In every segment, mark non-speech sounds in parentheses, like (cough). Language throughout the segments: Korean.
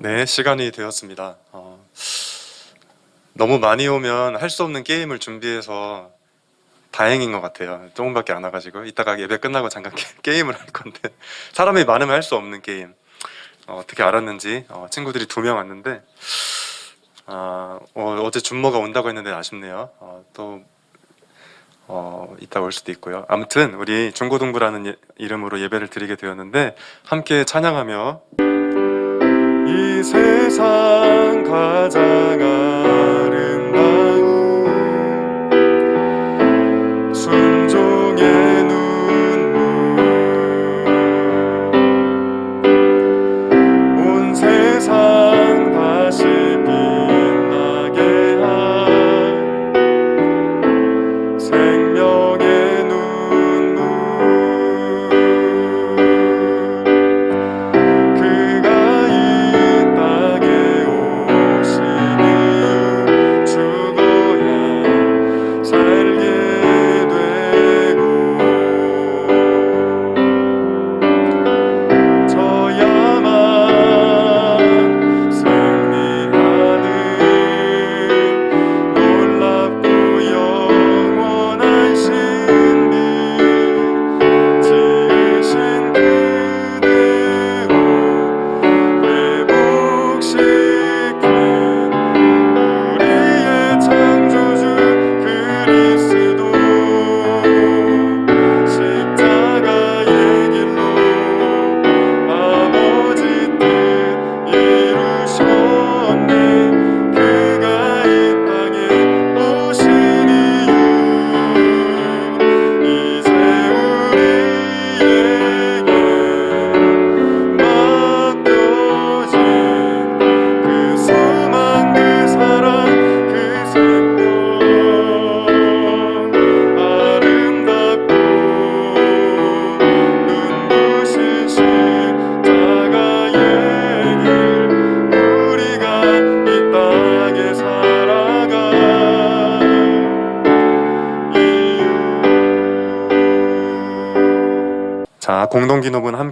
네, 시간이 되었습니다. 어, 너무 많이 오면 할 수 없는 게임을 준비해서 다행인 것 같아요. 조금밖에 안 와가지고 이따가 예배 끝나고 잠깐 게, (laughs) 게임을 할 건데 사람이 많으면 할 수 없는 게임. 어, 떻게 알았는지 어, 친구들이 두 명 왔는데 아, 어, 제 준모가 온다고 했는데 아쉽네요. 어, 또 어, 이따 올 수도 있고요. 아무튼 우리 중고등부라는 예- 이름으로 예배를 드리게 되었는데 함께 찬양하며 이 세상 가장 아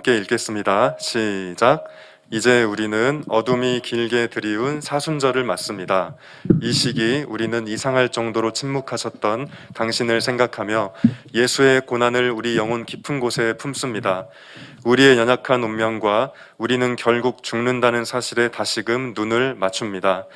함께 읽겠습니다. 시작. 이제 우리는 어둠이 길게 드리운 사순절을 맞습니다. 이 시기 우리는 이상할 정도로 침묵하셨던 당신을 생각하며 예수의 고난을 우리 영혼 깊은 곳에 품습니다. 우리의 연약한 운명과 우리는 결국 죽는다는 사실에 다시금 눈을 맞춥니다.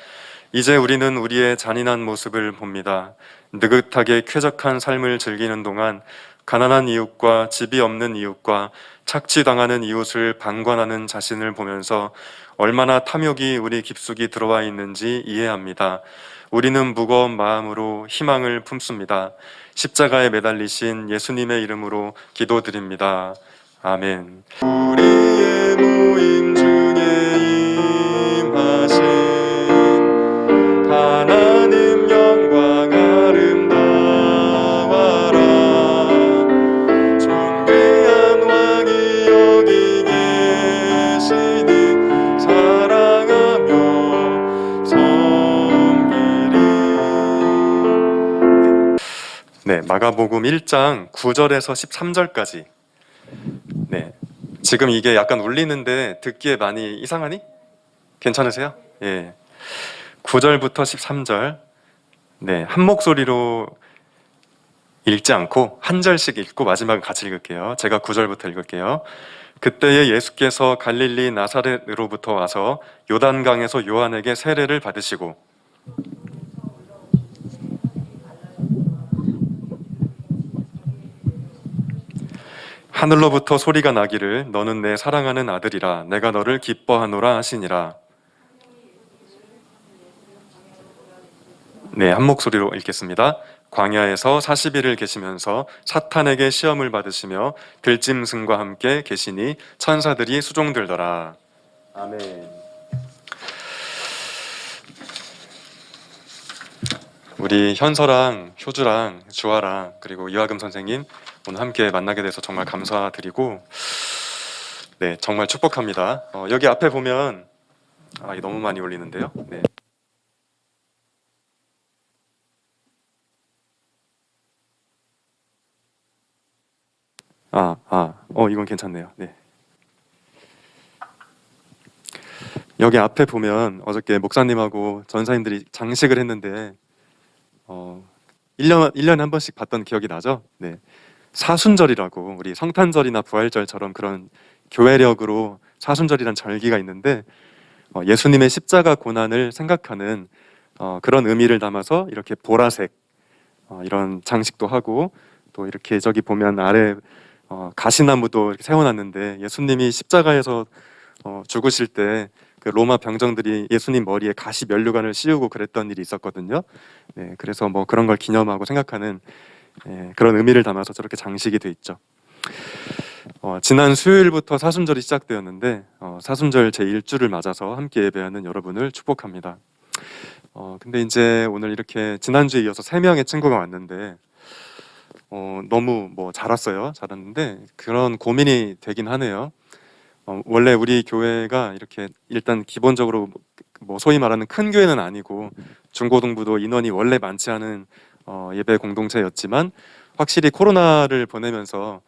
이제 우리는 우리의 잔인한 모습을 봅니다. 느긋하게 쾌적한 삶을 즐기는 동안 가난한 이웃과 집이 없는 이웃과 착취당하는 이웃을 방관하는 자신을 보면서 얼마나 탐욕이 우리 깊숙이 들어와 있는지 이해합니다. 우리는 무거운 마음으로 희망을 품습니다. 십자가에 매달리신 예수님의 이름으로 기도드립니다. 아멘. 마가복음 1장 9절에서 13절까지 네, 지금 이게 약간 울리는데 듣기에 많이 이상하니? 괜찮으세요? 예. 9절부터 13절 네, 한 목소리로 읽지 않고 한 절씩 읽고 마지막은 같이 읽을게요. 제가 9절부터 읽을게요. 그때에 예수께서 갈릴리 나사렛으로부터 와서 요단강에서 요한에게 세례를 받으시고 하늘로부터 소리가 나기를 너는 내 사랑하는 아들이라 내가 너를 기뻐하노라 하시니라. 네, 한 목소리로 읽겠습니다. 광야에서 40일을 계시면서 사탄에게 시험을 받으시며 들짐승과 함께 계시니 천사들이 수종들더라. 아멘. 우리 현서랑 효주랑 주아랑 그리고 이화금 선생님 오늘 함께 만나게 돼서 정말 감사드리고 네 정말 축복합니다. 어, 여기 앞에 보면 아 너무 많이 올리는데요. 네. 아, 아, 어, 이건 괜찮네요. 네. 여기 앞에 보면 어저께 목사님하고 전사님들이 장식을 했는데 어 1년 1년에 한 번씩 봤던 기억이 나죠? 네. 사순절이라고 우리 성탄절이나 부활절처럼 그런 교회력으로 사순절이란 절기가 있는데 어, 예수님의 십자가 고난을 생각하는 어, 그런 의미를 담아서 이렇게 보라색 어, 이런 장식도 하고 또 이렇게 저기 보면 아래 어, 가시나무도 이렇게 세워놨는데 예수님이 십자가에서 어, 죽으실 때 그 로마 병정들이 예수님 머리에 가시 면류관을 씌우고 그랬던 일이 있었거든요. 네, 그래서 뭐 그런 걸 기념하고 생각하는 예, 그런 의미를 담아서 저렇게 장식이 돼 있죠. 어, 지난 수요일부터 사순절이 시작되었는데 어, 사순절 제 1주를 맞아서 함께 예배하는 여러분을 축복합니다. 어, 근데 이제 오늘 이렇게 지난주에 이어서 세 명의 친구가 왔는데 어, 너무 뭐 잘 왔어요. 잘 왔는데 그런 고민이 되긴 하네요. 어, 원래 우리 교회가 이렇게 일단 기본적으로 뭐 소위 말하는 큰 교회는 아니고 중고등부도 인원이 원래 많지 않은 어, 예배 공동체였지만 확실히 코로나를 보내면서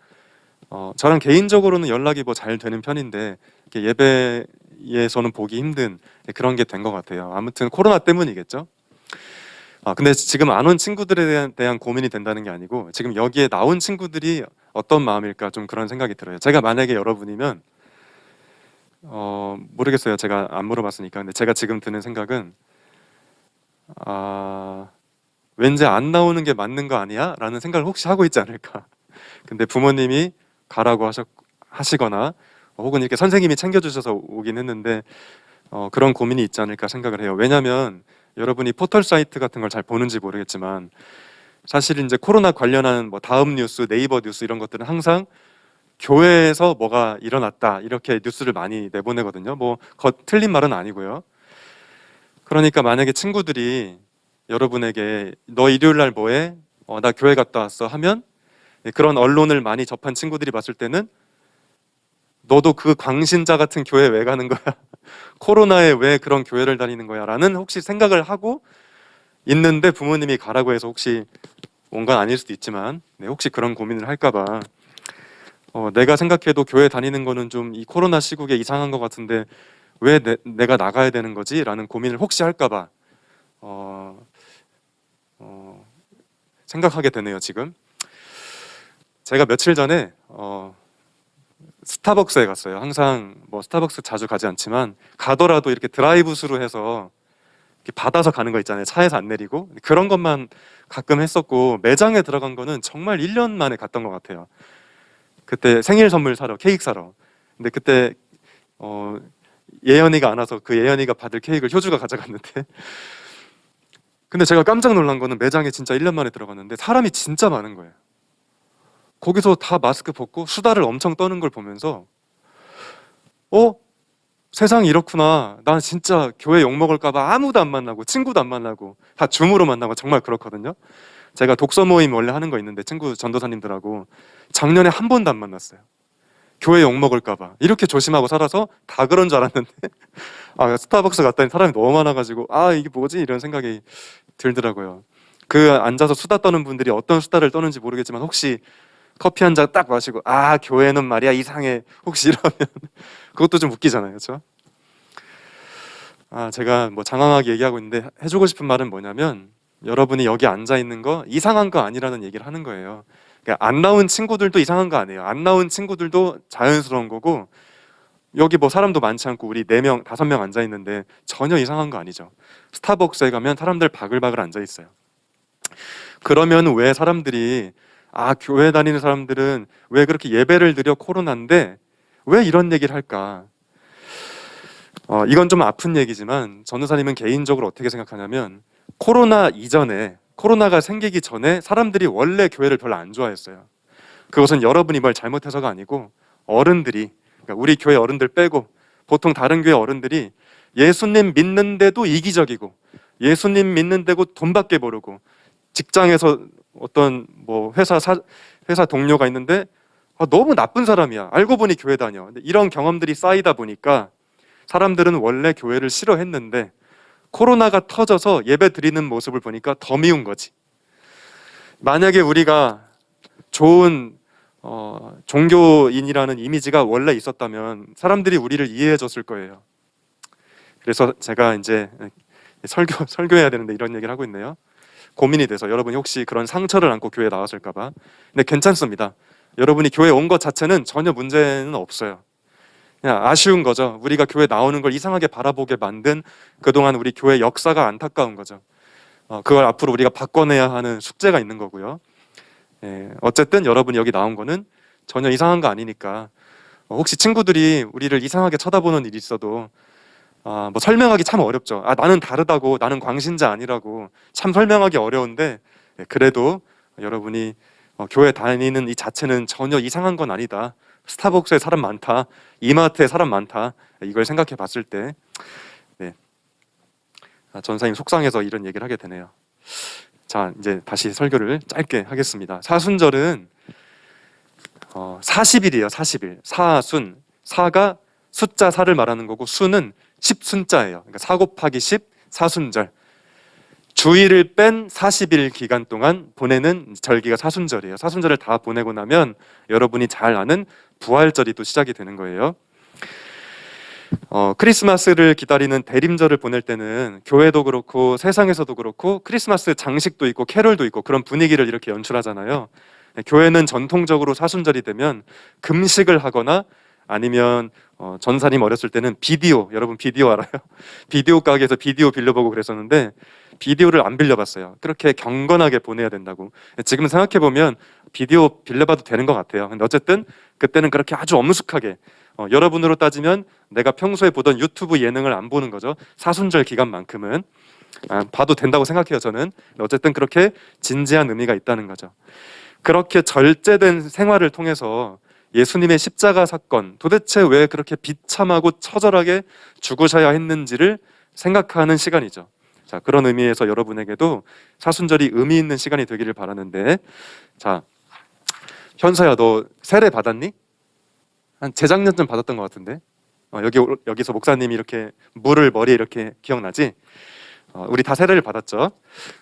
어, 저랑 개인적으로는 연락이 뭐 잘 되는 편인데 이렇게 예배에서는 보기 힘든 그런 게 된 것 같아요. 아무튼 코로나 때문이겠죠. 아 근데 지금 안 온 친구들에 대한, 대한 고민이 된다는 게 아니고 지금 여기에 나온 친구들이 어떤 마음일까 좀 그런 생각이 들어요. 제가 만약에 여러분이면 어 모르겠어요. 제가 안 물어봤으니까. 근데 제가 지금 드는 생각은 아 왠지 안 나오는 게 맞는 거 아니야? 라는 생각을 혹시 하고 있지 않을까. (laughs) 근데 부모님이 가라고 하셨, 하시거나 혹은 이렇게 선생님이 챙겨주셔서 오긴 했는데 어, 그런 고민이 있지 않을까 생각을 해요. 왜냐하면 여러분이 포털 사이트 같은 걸 잘 보는지 모르겠지만 사실 이제 코로나 관련한 뭐 다음 뉴스, 네이버 뉴스 이런 것들은 항상 교회에서 뭐가 일어났다 이렇게 뉴스를 많이 내보내거든요. 뭐 거- 틀린 말은 아니고요. 그러니까 만약에 친구들이 여러분에게 너 일요일 날 뭐해? 어, 나 교회 갔다 왔어 하면 예, 그런 언론을 많이 접한 친구들이 봤을 때는 너도 그 광신자 같은 교회 왜 가는 거야? (laughs) 코로나에 왜 그런 교회를 다니는 거야? 라는 혹시 생각을 하고 있는데 부모님이 가라고 해서 혹시 온 건 아닐 수도 있지만 네, 혹시 그런 고민을 할까봐 어, 내가 생각해도 교회 다니는 거는 좀 이 코로나 시국에 이상한 것 같은데 왜 내, 내가 나가야 되는 거지? 라는 고민을 혹시 할까봐 어, 어, 생각하게 되네요 지금 제가 며칠 전에 어, 스타벅스에 갔어요. 항상 뭐 스타벅스 자주 가지 않지만 가더라도 이렇게 드라이브스루 해서 이렇게 받아서 가는 거 있잖아요. 차에서 안 내리고 그런 것만 가끔 했었고 매장에 들어간 거는 정말 1년 만에 갔던 것 같아요. 그때 생일 선물 사러 케이크 사러. 근데 그때 어, 예연이가 안 와서 그 예연이가 받을 케이크를 효주가 가져갔는데 근데 제가 깜짝 놀란 거는 매장에 진짜 1년 만에 들어갔는데 사람이 진짜 많은 거예요. 거기서 다 마스크 벗고 수다를 엄청 떠는 걸 보면서 어? 세상이 이렇구나. 난 진짜 교회 욕 먹을까봐 아무도 안 만나고 친구도 안 만나고 다 줌으로 만나고 정말 그렇거든요. 제가 독서 모임 원래 하는 거 있는데 친구 전도사님들하고 작년에 한 번도 안 만났어요. 교회 욕 먹을까봐. 이렇게 조심하고 살아서 다 그런 줄 알았는데 (laughs) 아 스타벅스 갔더니 사람이 너무 많아가지고 아 이게 뭐지? 이런 생각이 들더라고요. 그 앉아서 수다 떠는 분들이 어떤 수다를 떠는지 모르겠지만 혹시 커피 한 잔 딱 마시고 아 교회는 말이야 이상해. 혹시 (laughs) 이러면 그것도 좀 웃기잖아요. 그렇죠? 아 제가 뭐 장황하게 얘기하고 있는데 해주고 싶은 말은 뭐냐면 여러분이 여기 앉아 있는 거 이상한 거 아니라는 얘기를 하는 거예요 그러니까 안 나온 친구들도 이상한 거 아니에요. 안 나온 친구들도 자연스러운 거고 여기 뭐 사람도 많지 않고 우리 네명 다섯 명 앉아 있는데 전혀 이상한 거 아니죠. 스타벅스에 가면 사람들 바글바글 앉아 있어요. 그러면 왜 사람들이 아 교회 다니는 사람들은 왜 그렇게 예배를 드려 코로나인데 왜 이런 얘기를 할까? 어, 이건 좀 아픈 얘기지만 전도사님은 개인적으로 어떻게 생각하냐면 코로나 이전에 코로나가 생기기 전에 사람들이 원래 교회를 별로 안 좋아했어요. 그것은 여러분이 뭘 잘못해서가 아니고 어른들이 그러니까 우리 교회 어른들 빼고 보통 다른 교회 어른들이 예수님 믿는데도 이기적이고 예수님 믿는데고 돈밖에 모르고 직장에서 어떤 뭐 회사 사, 회사 동료가 있는데 아, 너무 나쁜 사람이야. 알고 보니 교회 다녀. 이런 경험들이 쌓이다 보니까 사람들은 원래 교회를 싫어했는데 코로나가 터져서 예배 드리는 모습을 보니까 더 미운 거지. 만약에 우리가 좋은 어, 종교인이라는 이미지가 원래 있었다면 사람들이 우리를 이해해 줬을 거예요. 그래서 제가 이제 설교 (laughs) 설교해야 되는데 이런 얘기를 하고 있네요. 고민이 돼서 여러분이 혹시 그런 상처를 안고 교회 에 나왔을까봐. 근데 괜찮습니다. 여러분이 교회 온 것 자체는 전혀 문제는 없어요. 그냥 아쉬운 거죠. 우리가 교회 나오는 걸 이상하게 바라보게 만든 그동안 우리 교회 역사가 안타까운 거죠. 어, 그걸 앞으로 우리가 바꿔내야 하는 숙제가 있는 거고요. 예, 어쨌든 여러분이 여기 나온 거는 전혀 이상한 거 아니니까 어, 혹시 친구들이 우리를 이상하게 쳐다보는 일이 있어도 아, 뭐 설명하기 참 어렵죠. 아, 나는 다르다고, 나는 광신자 아니라고 참 설명하기 어려운데 예, 그래도 여러분이 어, 교회 다니는 이 자체는 전혀 이상한 건 아니다. 스타벅스에 사람 많다, 이마트에 사람 많다. 이걸 생각해 봤을 때, 네. 아, 전사님 속상해서 이런 얘기를 하게 되네요. 자, 이제 다시 설교를 짧게 하겠습니다. 사순절은 어, 40일이에요. 40일. 사순. 사가 숫자 사를 말하는 거고 수는 10순자예요. 그러니까 4 곱하기 10 사순절. 주일을 뺀 40일 기간 동안 보내는 절기가 사순절이에요. 사순절을 다 보내고 나면 여러분이 잘 아는 부활절이 또 시작이 되는 거예요. 어, 크리스마스를 기다리는 대림절을 보낼 때는 교회도 그렇고 세상에서도 그렇고 크리스마스 장식도 있고 캐롤도 있고 그런 분위기를 이렇게 연출하잖아요. 네, 교회는 전통적으로 사순절이 되면 금식을 하거나 아니면 어, 전사님 어렸을 때는 비디오 여러분 비디오 알아요? (laughs) 비디오 가게에서 비디오 빌려보고 그랬었는데 비디오를 안 빌려봤어요. 그렇게 경건하게 보내야 된다고. 지금 생각해 보면 비디오 빌려봐도 되는 것 같아요. 근데 어쨌든 그때는 그렇게 아주 엄숙하게 어, 여러분으로 따지면 내가 평소에 보던 유튜브 예능을 안 보는 거죠. 사순절 기간만큼은 아, 봐도 된다고 생각해요. 저는 어쨌든 그렇게 진지한 의미가 있다는 거죠. 그렇게 절제된 생활을 통해서 예수님의 십자가 사건 도대체 왜 그렇게 비참하고 처절하게 죽으셔야 했는지를 생각하는 시간이죠. 자, 그런 의미에서 여러분에게도 사순절이 의미 있는 시간이 되기를 바라는데 자, 현서야 너 세례 받았니? 한 재작년쯤 받았던 것 같은데 어, 여기 여기서 목사님이 이렇게 물을 머리에 이렇게 기억나지? 어, 우리 다 세례를 받았죠.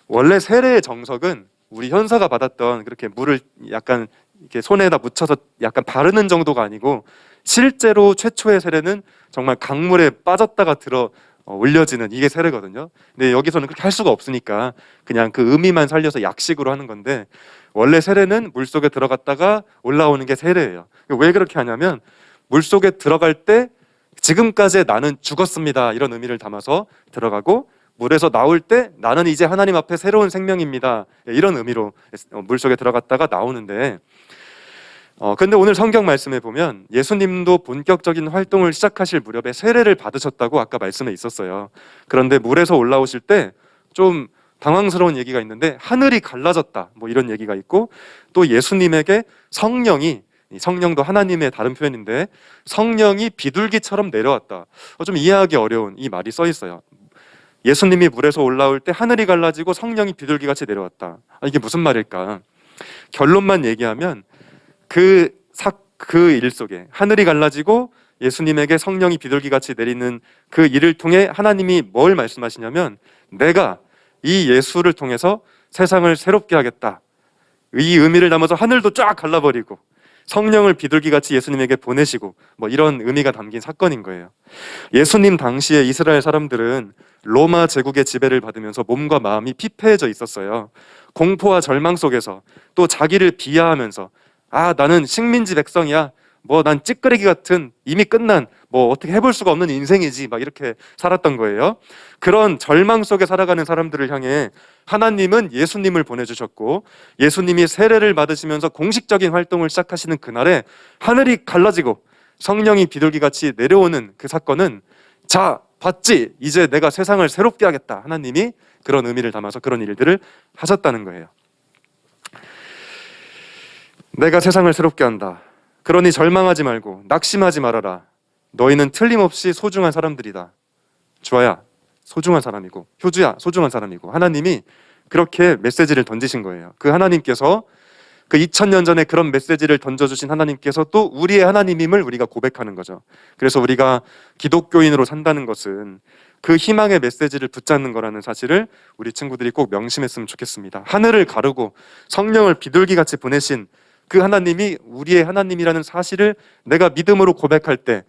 원래 세례의 정석은 우리 현서가 받았던 그렇게 물을 약간 이렇게 손에다 묻혀서 약간 바르는 정도가 아니고 실제로 최초의 세례는 정말 강물에 빠졌다가 들어 어, 올려지는 이게 세례거든요. 근데 여기서는 그렇게 할 수가 없으니까 그냥 그 의미만 살려서 약식으로 하는 건데 원래 세례는 물 속에 들어갔다가 올라오는 게 세례예요. 왜 그렇게 하냐면 물 속에 들어갈 때 지금까지 나는 죽었습니다 이런 의미를 담아서 들어가고 물에서 나올 때 나는 이제 하나님 앞에 새로운 생명입니다 이런 의미로 물 속에 들어갔다가 나오는데 어, 근데 오늘 성경 말씀에 보면 예수님도 본격적인 활동을 시작하실 무렵에 세례를 받으셨다고 아까 말씀에 있었어요. 그런데 물에서 올라오실 때 좀 당황스러운 얘기가 있는데 하늘이 갈라졌다 뭐 이런 얘기가 있고 또 예수님에게 성령이 성령도 하나님의 다른 표현인데 성령이 비둘기처럼 내려왔다. 어, 좀 이해하기 어려운 이 말이 써 있어요. 예수님이 물에서 올라올 때 하늘이 갈라지고 성령이 비둘기같이 내려왔다. 아, 이게 무슨 말일까? 결론만 얘기하면 그 사, 그 일 속에 하늘이 갈라지고 예수님에게 성령이 비둘기같이 내리는 그 일을 통해 하나님이 뭘 말씀하시냐면 내가 이 예수를 통해서 세상을 새롭게 하겠다. 이 의미를 담아서 하늘도 쫙 갈라버리고 성령을 비둘기 같이 예수님에게 보내시고 뭐 이런 의미가 담긴 사건인 거예요. 예수님 당시에 이스라엘 사람들은 로마 제국의 지배를 받으면서 몸과 마음이 피폐해져 있었어요. 공포와 절망 속에서 또 자기를 비하하면서 아 나는 식민지 백성이야 뭐 난 찌끄레기 같은 이미 끝난 뭐 어떻게 해볼 수가 없는 인생이지 막 이렇게 살았던 거예요. 그런 절망 속에 살아가는 사람들을 향해 하나님은 예수님을 보내주셨고 예수님이 세례를 받으시면서 공식적인 활동을 시작하시는 그날에 하늘이 갈라지고 성령이 비둘기같이 내려오는 그 사건은 자 봤지? 이제 내가 세상을 새롭게 하겠다. 하나님이 그런 의미를 담아서 그런 일들을 하셨다는 거예요. 내가 세상을 새롭게 한다. 그러니 절망하지 말고 낙심하지 말아라. 너희는 틀림없이 소중한 사람들이다. 주아야, 소중한 사람이고 효주야, 소중한 사람이고 하나님이 그렇게 메시지를 던지신 거예요. 그 하나님께서 그 2000년 전에 그런 메시지를 던져주신 하나님께서 또 우리의 하나님임을 우리가 고백하는 거죠. 그래서 우리가 기독교인으로 산다는 것은 그 희망의 메시지를 붙잡는 거라는 사실을 우리 친구들이 꼭 명심했으면 좋겠습니다. 하늘을 가르고 성령을 비둘기 같이 보내신 그 하나님이 우리의 하나님이라는 사실을 내가 믿음으로 고백할 때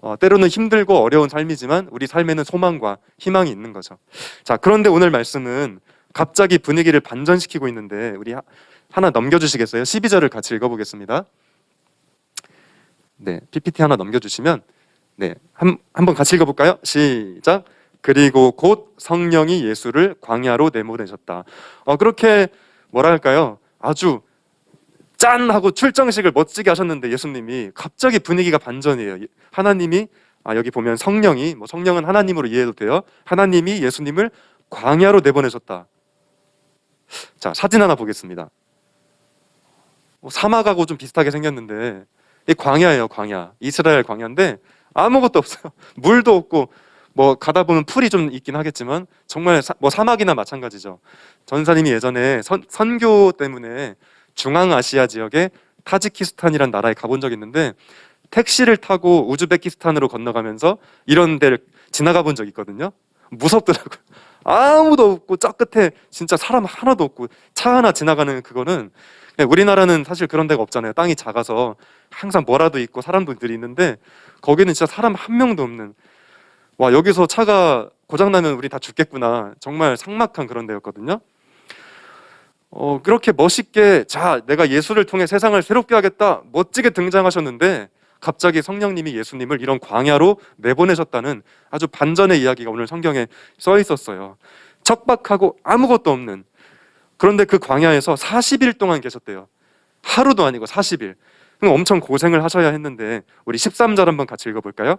어, 때로는 힘들고 어려운 삶이지만 우리 삶에는 소망과 희망이 있는 거죠. 자, 그런데 오늘 말씀은 갑자기 분위기를 반전시키고 있는데 우리 하- 하나 넘겨주시겠어요? 12절을 같이 읽어보겠습니다. 네, PPT 하나 넘겨주시면 네, 한, 한번 같이 읽어볼까요? 시작. 그리고 곧 성령이 예수를 광야로 내보내셨다. 어, 그렇게 뭐랄까요? 아주 짠 하고 출정식을 멋지게 하셨는데 예수님이 갑자기 분위기가 반전이에요. 예- 하나님이 아 여기 보면 성령이 뭐 성령은 하나님으로 이해해도 돼요. 하나님이 예수님을 광야로 내보내셨다. 자 사진 하나 보겠습니다. 뭐 사막하고 좀 비슷하게 생겼는데 이 광야예요, 광야. 이스라엘 광야인데 아무것도 없어요. (laughs) 물도 없고 뭐 가다 보면 풀이 좀 있긴 하겠지만 정말 사, 뭐 사막이나 마찬가지죠. 전사님이 예전에 선, 선교 때문에 중앙아시아 지역에 타지키스탄이란 나라에 가본 적이 있는데 택시를 타고 우즈베키스탄으로 건너가면서 이런 데를 지나가 본 적이 있거든요. 무섭더라고요. 아무도 없고 저 끝에 진짜 사람 하나도 없고 차 하나 지나가는 그거는 우리나라는 사실 그런 데가 없잖아요. 땅이 작아서 항상 뭐라도 있고 사람들이 있는데 거기는 진짜 사람 한 명도 없는 와 여기서 차가 고장 나면 우리 다 죽겠구나 정말 삭막한 그런 데였거든요. 어 그렇게 멋있게 자 내가 예수를 통해 세상을 새롭게 하겠다 멋지게 등장하셨는데 갑자기 성령님이 예수님을 이런 광야로 내보내셨다는 아주 반전의 이야기가 오늘 성경에 써 있었어요. 척박하고 아무것도 없는 그런데 그 광야에서 40일 동안 계셨대요. 하루도 아니고 40일. 그럼 엄청 고생을 하셔야 했는데 우리 13절 한번 같이 읽어볼까요?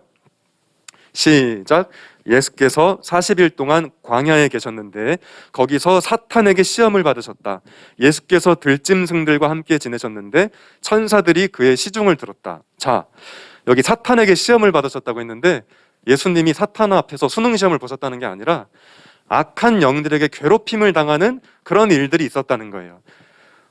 시작. 예수께서 40일 동안 광야에 계셨는데 거기서 사탄에게 시험을 받으셨다. 예수께서 들짐승들과 함께 지내셨는데 천사들이 그의 시중을 들었다. 자, 여기 사탄에게 시험을 받으셨다고 했는데 예수님이 사탄 앞에서 수능 시험을 보셨다는 게 아니라 악한 영들에게 괴롭힘을 당하는 그런 일들이 있었다는 거예요.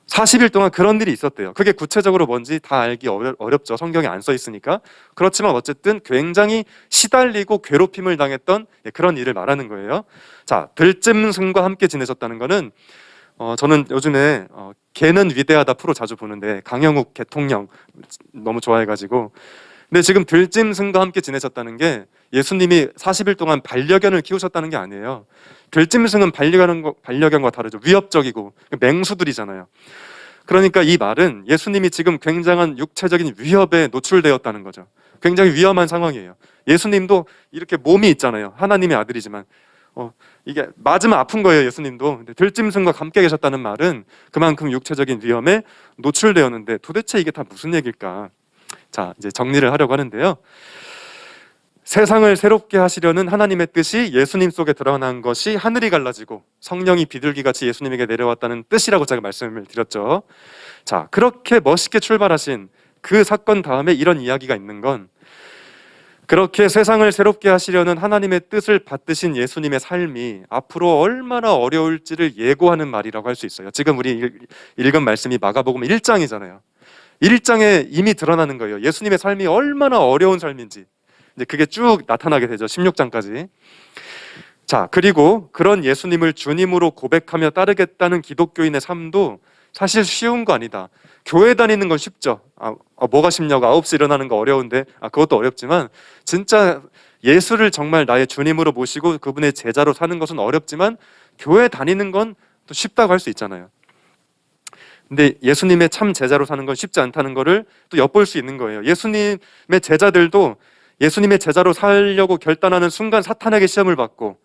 40일 동안 그런 일이 있었대요. 그게 구체적으로 뭔지 다 알기 어렵죠. 성경에 안 써 있으니까. 그렇지만 어쨌든 굉장히 시달리고 괴롭힘을 당했던 예, 그런 일을 말하는 거예요. 자, 들짐승과 함께 지내셨다는 거는 어, 저는 요즘에 어, 개는 위대하다 프로 자주 보는데 강영욱 개통령 너무 좋아해가지고 근데 지금 들짐승과 함께 지내셨다는 게 예수님이 40일 동안 반려견을 키우셨다는 게 아니에요. 들짐승은 반려견과, 다르죠. 위협적이고 맹수들이잖아요. 그러니까 이 말은 예수님이 지금 굉장한 육체적인 위협에 노출되었다는 거죠. 굉장히 위험한 상황이에요. 예수님도 이렇게 몸이 있잖아요. 하나님의 아들이지만 어, 이게 맞으면 아픈 거예요. 예수님도. 근데 들짐승과 함께 계셨다는 말은 그만큼 육체적인 위험에 노출되었는데 도대체 이게 다 무슨 얘기일까? 자, 이제 정리를 하려고 하는데요. 세상을 새롭게 하시려는 하나님의 뜻이 예수님 속에 드러난 것이 하늘이 갈라지고 성령이 비둘기같이 예수님에게 내려왔다는 뜻이라고 제가 말씀을 드렸죠. 자, 그렇게 멋있게 출발하신 그 사건 다음에 이런 이야기가 있는 건 그렇게 세상을 새롭게 하시려는 하나님의 뜻을 받드신 예수님의 삶이 앞으로 얼마나 어려울지를 예고하는 말이라고 할 수 있어요. 지금 우리 읽- 읽은 말씀이 마가복음 1장이잖아요. 1장에 이미 드러나는 거예요. 예수님의 삶이 얼마나 어려운 삶인지. 이제 그게 쭉 나타나게 되죠. 16장까지. 자, 그리고 그런 예수님을 주님으로 고백하며 따르겠다는 기독교인의 삶도 사실 쉬운 거 아니다. 교회 다니는 건 쉽죠. 아, 아, 뭐가 쉽냐고 9시 일어나는 거 어려운데 아, 그것도 어렵지만 진짜 예수를 정말 나의 주님으로 모시고 그분의 제자로 사는 것은 어렵지만 교회 다니는 건 또 쉽다고 할 수 있잖아요. 근데 예수님의 참 제자로 사는 건 쉽지 않다는 거를 또 엿볼 수 있는 거예요. 예수님의 제자들도 예수님의 제자로 살려고 결단하는 순간 사탄에게 시험을 받고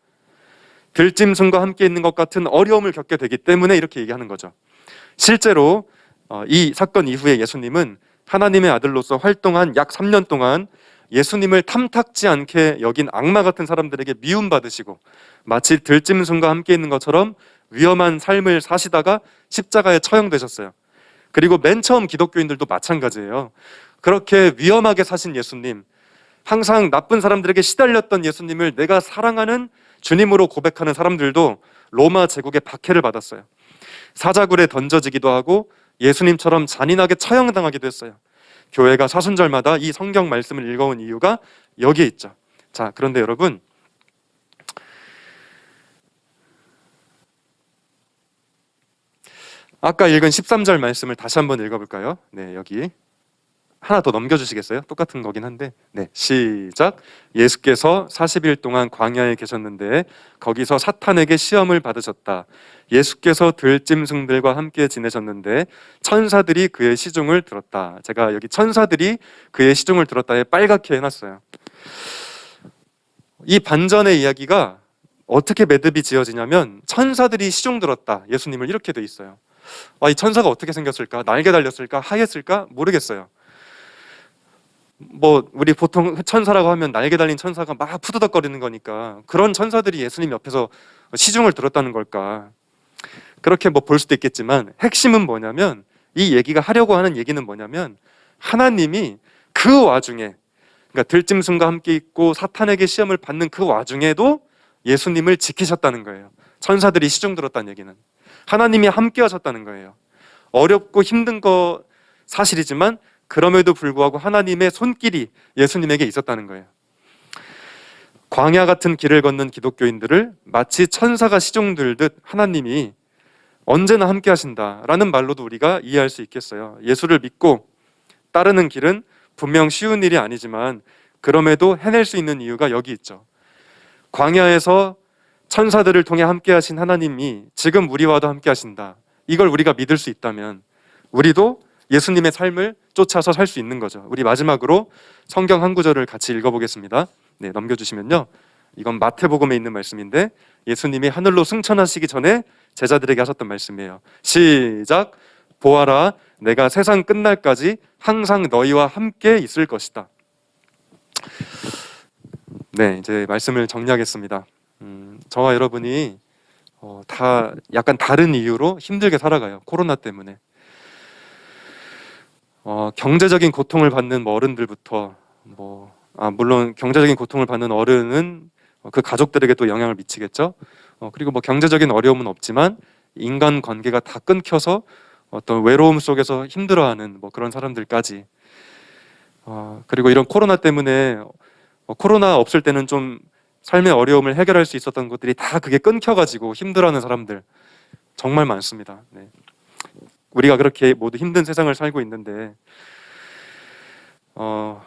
들짐승과 함께 있는 것 같은 어려움을 겪게 되기 때문에 이렇게 얘기하는 거죠. 실제로 어, 이 사건 이후에 예수님은 하나님의 아들로서 활동한 약 3년 동안 예수님을 탐탁지 않게 여긴 악마 같은 사람들에게 미움받으시고 마치 들짐승과 함께 있는 것처럼 위험한 삶을 사시다가 십자가에 처형되셨어요. 그리고 맨 처음 기독교인들도 마찬가지예요. 그렇게 위험하게 사신 예수님, 항상 나쁜 사람들에게 시달렸던 예수님을 내가 사랑하는 주님으로 고백하는 사람들도 로마 제국의 박해를 받았어요. 사자굴에 던져지기도 하고 예수님처럼 잔인하게 처형당하기도 했어요. 교회가 사순절마다 이 성경 말씀을 읽어온 이유가 여기에 있죠. 자, 그런데 여러분, 아까 읽은 13절 말씀을 다시 한번 읽어볼까요? 네, 여기. 하나 더 넘겨주시겠어요? 똑같은 거긴 한데. 네 시작. 예수께서 40일 동안 광야에 계셨는데 거기서 사탄에게 시험을 받으셨다. 예수께서 들짐승들과 함께 지내셨는데 천사들이 그의 시중을 들었다. 제가 여기 천사들이 그의 시중을 들었다에 빨갛게 해놨어요. 이 반전의 이야기가 어떻게 매듭이 지어지냐면 천사들이 시중 들었다. 예수님을 이렇게 돼 있어요. 아, 이 천사가 어떻게 생겼을까? 날개 달렸을까? 하였을까? 모르겠어요 뭐 우리 보통 천사라고 하면 날개 달린 천사가 막 푸드덕거리는 거니까 그런 천사들이 예수님 옆에서 시중을 들었다는 걸까 그렇게 뭐 볼 수도 있겠지만 핵심은 뭐냐면 이 얘기가 하려고 하는 얘기는 뭐냐면 하나님이 그 와중에 그러니까 들짐승과 함께 있고 사탄에게 시험을 받는 그 와중에도 예수님을 지키셨다는 거예요. 천사들이 시중 들었다는 얘기는 하나님이 함께 하셨다는 거예요. 어렵고 힘든 거 사실이지만 그럼에도 불구하고 하나님의 손길이 예수님에게 있었다는 거예요. 광야 같은 길을 걷는 기독교인들을 마치 천사가 시중 들듯 하나님이 언제나 함께 하신다라는 말로도 우리가 이해할 수 있겠어요. 예수를 믿고 따르는 길은 분명 쉬운 일이 아니지만 그럼에도 해낼 수 있는 이유가 여기 있죠. 광야에서 천사들을 통해 함께 하신 하나님이 지금 우리와도 함께 하신다. 이걸 우리가 믿을 수 있다면 우리도 예수님의 삶을 쫓아서 살 수 있는 거죠. 우리 마지막으로 성경 한 구절을 같이 읽어보겠습니다. 네, 넘겨주시면요. 이건 마태복음에 있는 말씀인데 예수님이 하늘로 승천하시기 전에 제자들에게 하셨던 말씀이에요. 시작. 보아라, 내가 세상 끝날까지 항상 너희와 함께 있을 것이다. 네, 이제 말씀을 정리하겠습니다. 음, 저와 여러분이 어, 다 약간 다른 이유로 힘들게 살아가요. 코로나 때문에. 어, 경제적인 고통을 받는 뭐 어른들부터 뭐 아, 물론 경제적인 고통을 받는 어른은 어, 그 가족들에게 또 영향을 미치겠죠. 어, 그리고 뭐 경제적인 어려움은 없지만 인간 관계가 다 끊겨서 어떤 외로움 속에서 힘들어하는 뭐 그런 사람들까지 어, 그리고 이런 코로나 때문에 어, 코로나 없을 때는 좀 삶의 어려움을 해결할 수 있었던 것들이 다 그게 끊겨가지고 힘들어하는 사람들 정말 많습니다. 네. 우리가 그렇게 모두 힘든 세상을 살고 있는데 어,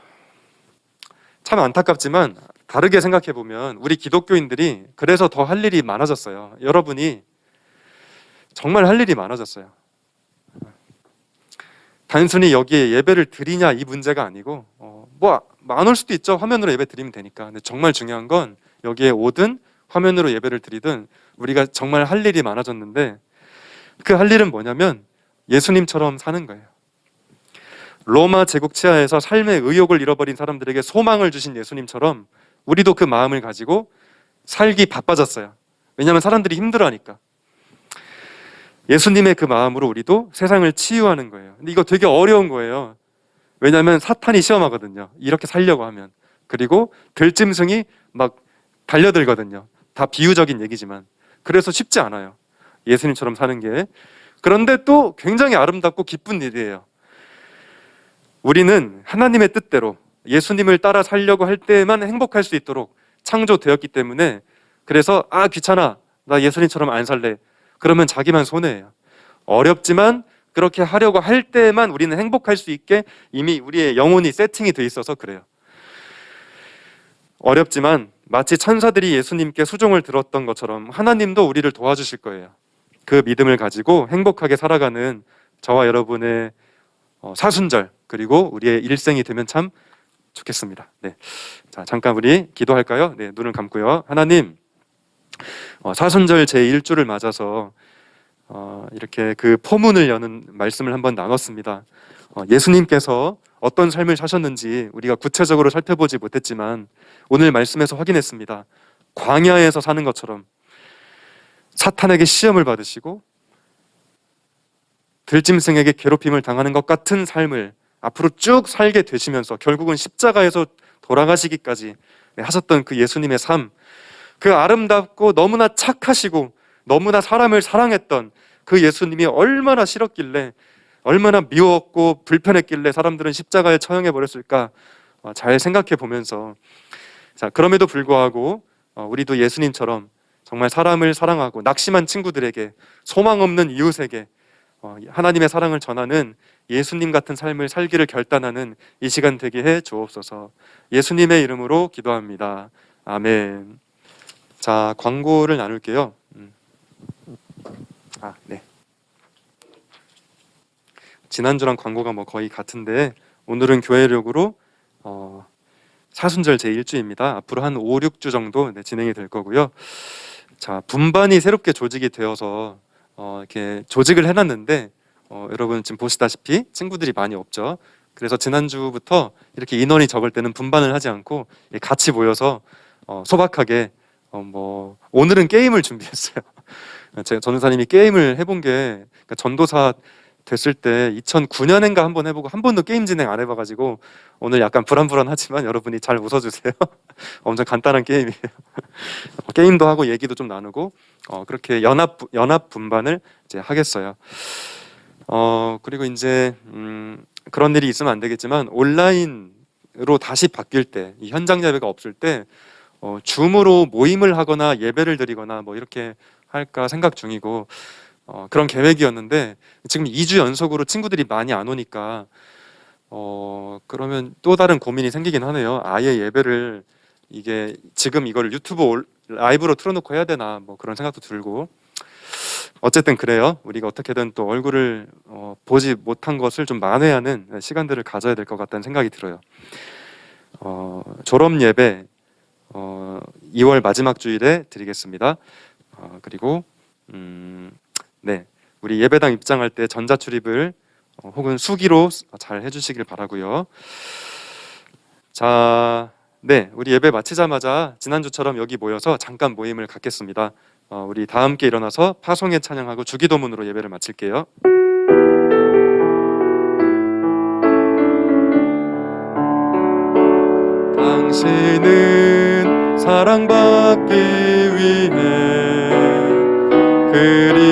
참 안타깝지만 다르게 생각해 보면 우리 기독교인들이 그래서 더 할 일이 많아졌어요. 여러분이 정말 할 일이 많아졌어요. 단순히 여기에 예배를 드리냐 이 문제가 아니고 어, 뭐안 올 수도 있죠. 화면으로 예배 드리면 되니까. 근데 정말 중요한 건 여기에 오든 화면으로 예배를 드리든 우리가 정말 할 일이 많아졌는데 그 할 일은 뭐냐면 예수님처럼 사는 거예요. 로마 제국 치하에서 삶의 의욕을 잃어버린 사람들에게 소망을 주신 예수님처럼 우리도 그 마음을 가지고 살기 바빠졌어요. 왜냐하면 사람들이 힘들어하니까. 예수님의 그 마음으로 우리도 세상을 치유하는 거예요. 근데 이거 되게 어려운 거예요. 왜냐하면 사탄이 시험하거든요. 이렇게 살려고 하면. 그리고 들짐승이 막 달려들거든요. 다 비유적인 얘기지만. 그래서 쉽지 않아요. 예수님처럼 사는 게. 그런데 또 굉장히 아름답고 기쁜 일이에요. 우리는 하나님의 뜻대로 예수님을 따라 살려고 할 때만 행복할 수 있도록 창조되었기 때문에 그래서 아 귀찮아. 나 예수님처럼 안 살래. 그러면 자기만 손해예요. 어렵지만 그렇게 하려고 할 때만 우리는 행복할 수 있게 이미 우리의 영혼이 세팅이 돼 있어서 그래요. 어렵지만 마치 천사들이 예수님께 수종을 들었던 것처럼 하나님도 우리를 도와주실 거예요 그 믿음을 가지고 행복하게 살아가는 저와 여러분의 어, 사순절 그리고 우리의 일생이 되면 참 좋겠습니다. 네, 자 잠깐 우리 기도할까요? 네, 눈을 감고요. 하나님, 어, 사순절 제 1주를 맞아서 어, 이렇게 그 포문을 여는 말씀을 한번 나눴습니다. 어, 예수님께서 어떤 삶을 사셨는지 우리가 구체적으로 살펴보지 못했지만 오늘 말씀에서 확인했습니다. 광야에서 사는 것처럼 사탄에게 시험을 받으시고 들짐승에게 괴롭힘을 당하는 것 같은 삶을 앞으로 쭉 살게 되시면서 결국은 십자가에서 돌아가시기까지 하셨던 그 예수님의 삶, 그 아름답고 너무나 착하시고 너무나 사람을 사랑했던 그 예수님이 얼마나 싫었길래 얼마나 미웠고 불편했길래 사람들은 십자가에 처형해 버렸을까 어, 잘 생각해 보면서. 자 그럼에도 불구하고 어, 우리도 예수님처럼 정말 사람을 사랑하고 낙심한 친구들에게 소망 없는 이웃에게 어, 하나님의 사랑을 전하는 예수님 같은 삶을 살기를 결단하는 이 시간 되게 해 주옵소서. 예수님의 이름으로 기도합니다. 아멘. 자, 광고를 나눌게요. 음. 아, 네. 지난주랑 광고가 뭐 거의 같은데 오늘은 교회력으로 어, 사순절 제1주입니다. 앞으로 한 5, 6주 정도 네, 진행이 될 거고요. 자, 분반이 새롭게 조직이 되어서 어, 이렇게 조직을 해놨는데 어, 여러분 지금 보시다시피 친구들이 많이 없죠. 그래서 지난주부터 이렇게 인원이 적을 때는 분반을 하지 않고 같이 모여서 어, 소박하게 어, 뭐 오늘은 게임을 준비했어요. (laughs) 제가 전도사님이 게임을 해본 게 그러니까 전도사 됐을 때 2009년인가 한번 해보고 한 번도 게임 진행 안 해봐가지고 오늘 약간 불안불안하지만 (laughs) 여러분이 잘 웃어주세요. (laughs) 엄청 간단한 게임이에요. (laughs) 게임도 하고 얘기도 좀 나누고 어, 그렇게 연합 연합 분반을 이제 하겠어요. 어 그리고 이제 음, 그런 일이 있으면 안 되겠지만 온라인으로 다시 바뀔 때 이 현장 예배가 없을 때 어, 줌으로 모임을 하거나 예배를 드리거나 뭐 이렇게 할까 생각 중이고 어, 그런 계획이었는데 지금 2주 연속으로 친구들이 많이 안 오니까 어, 그러면 또 다른 고민이 생기긴 하네요. 아예 예배를 이게 지금 이걸 유튜브 올- 라이브로 틀어놓고 해야 되나 뭐 그런 생각도 들고 어쨌든 그래요. 우리가 어떻게든 또 얼굴을 어, 보지 못한 것을 좀 만회하는 시간들을 가져야 될 것 같다는 생각이 들어요. 어, 졸업 예배 어, 2월 마지막 주일에 드리겠습니다. 어, 그리고 음, 네 우리 예배당 입장할 때 전자 출입을 어, 혹은 수기로 잘 해주시길 바라고요. 자, 네 우리 예배 마치자마자 지난주처럼 여기 모여서 잠깐 모임을 갖겠습니다. 어, 우리 다 함께 일어나서 파송에 찬양하고 주기도문으로 예배를 마칠게요. 당신은 사랑받기 위해 그리